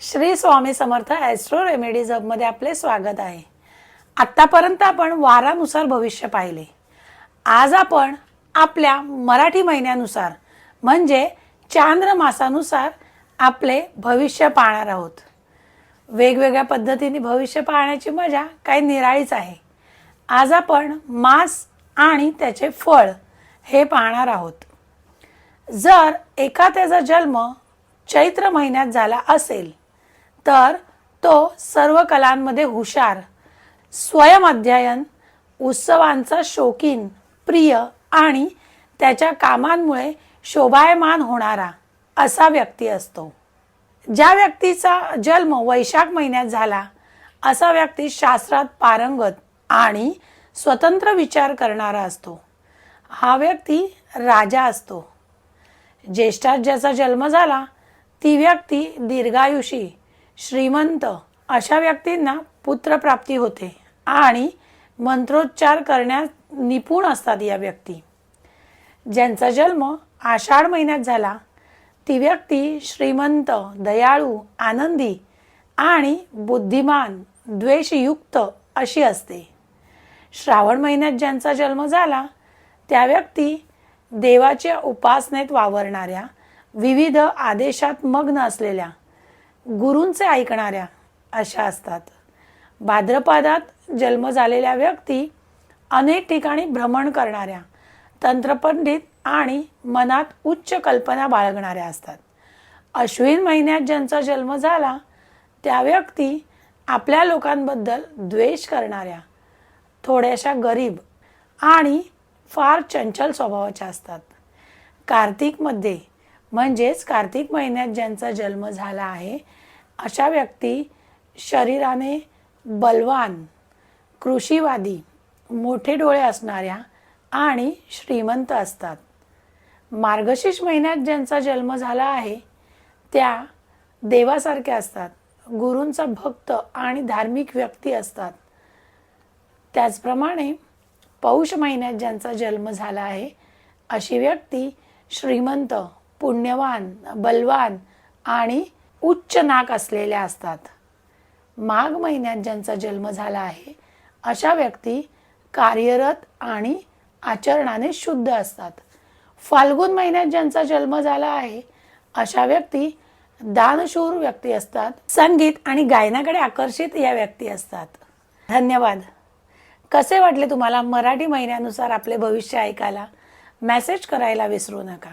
Shri Swami Samarth astro remedies हबमध्ये आपले स्वागत आहे. आत्तापर्यंत आपण वारानुसार भविष्य पाहिले. आज आपण आपल्या मराठी महिन्यानुसार म्हणजे चांद्र मासानुसार आपले भविष्य पाहणार आहोत. वेगवेगळ्या पद्धतीने भविष्य पाहण्याची मजा काही निराळीच आहे. आज आपण मास आणि त्याचे फळ हे पाहणार आहोत. जर एखाद्याचा जन्म चैत्र महिन्यात झाला असेल तर तो सर्व कलांमध्ये हुशार. स्वयं अध्ययन उत्सवांचा शौकीन प्रिय आणि त्याच्या कामांमुळे शोभायमान होणारा असा व्यक्ती असतो. ज्या व्यक्तीचा जन्म वैशाख महिन्यात झाला असा व्यक्ती शास्त्रात पारंगत आणि स्वतंत्र विचार करणारा असतो. हा व्यक्ती राजा असतो. ज्येष्ठात ज्याचा जन्म झाला ती व्यक्ती दीर्घायुषी श्रीमंत अशा व्यक्तींना पुत्रप्राप्ती होते आणि मंत्रोच्चार करण्यात निपुण असतात या व्यक्ती. ज्यांचा जन्म आषाढ महिन्यात झाला ती व्यक्ती श्रीमंत दयाळू आनंदी आणि बुद्धिमान द्वेषयुक्त अशी असते. श्रावण महिन्यात ज्यांचा जन्म झाला त्या व्यक्ती देवाच्या उपासनेत वावरणाऱ्या विविध आदेशात मग्न असलेल्या गुरूंचे ऐकणाऱ्या अशा असतात. भाद्रपदात जन्म झालेल्या व्यक्ती अनेक ठिकाणी भ्रमण करणाऱ्या तंत्रपंडित आणि मनात उच्च कल्पना बाळगणाऱ्या असतात. अश्विन महिन्यात ज्यांचा जन्म झाला त्या व्यक्ती आपल्या लोकांबद्दल द्वेष करणाऱ्या थोड्याशा गरीब आणि फार चंचल स्वभावाच्या असतात. कार्तिकमध्ये म्हणजेच कार्तिक महिन्यात ज्यांचा जन्म झाला आहे अशा व्यक्ती शरीराने बलवान कृषीवादी मोठे डोळे असणाऱ्या आणि श्रीमंत असतात. मार्गशीर्ष महिन्यात ज्यांचा जन्म झाला आहे त्या देवासारख्या असतात. गुरूंचा भक्त आणि धार्मिक व्यक्ती असतात. त्याचप्रमाणे पौष महिन्यात ज्यांचा जन्म झाला आहे अशी व्यक्ती श्रीमंत पुण्यवान बलवान आणि उच्च नाक असलेल्या असतात. माघ महिन्यात ज्यांचा जन्म झाला आहे अशा व्यक्ती कार्यरत आणि आचरणाने शुद्ध असतात. फाल्गुन महिन्यात ज्यांचा जन्म झाला आहे अशा व्यक्ती दानशूर व्यक्ती असतात. संगीत आणि गायनाकडे आकर्षित या व्यक्ती असतात. धन्यवाद. कसे वाटले तुम्हाला मराठी महिन्यानुसार आपले भविष्य ऐकायला? मेसेज करायला विसरू नका.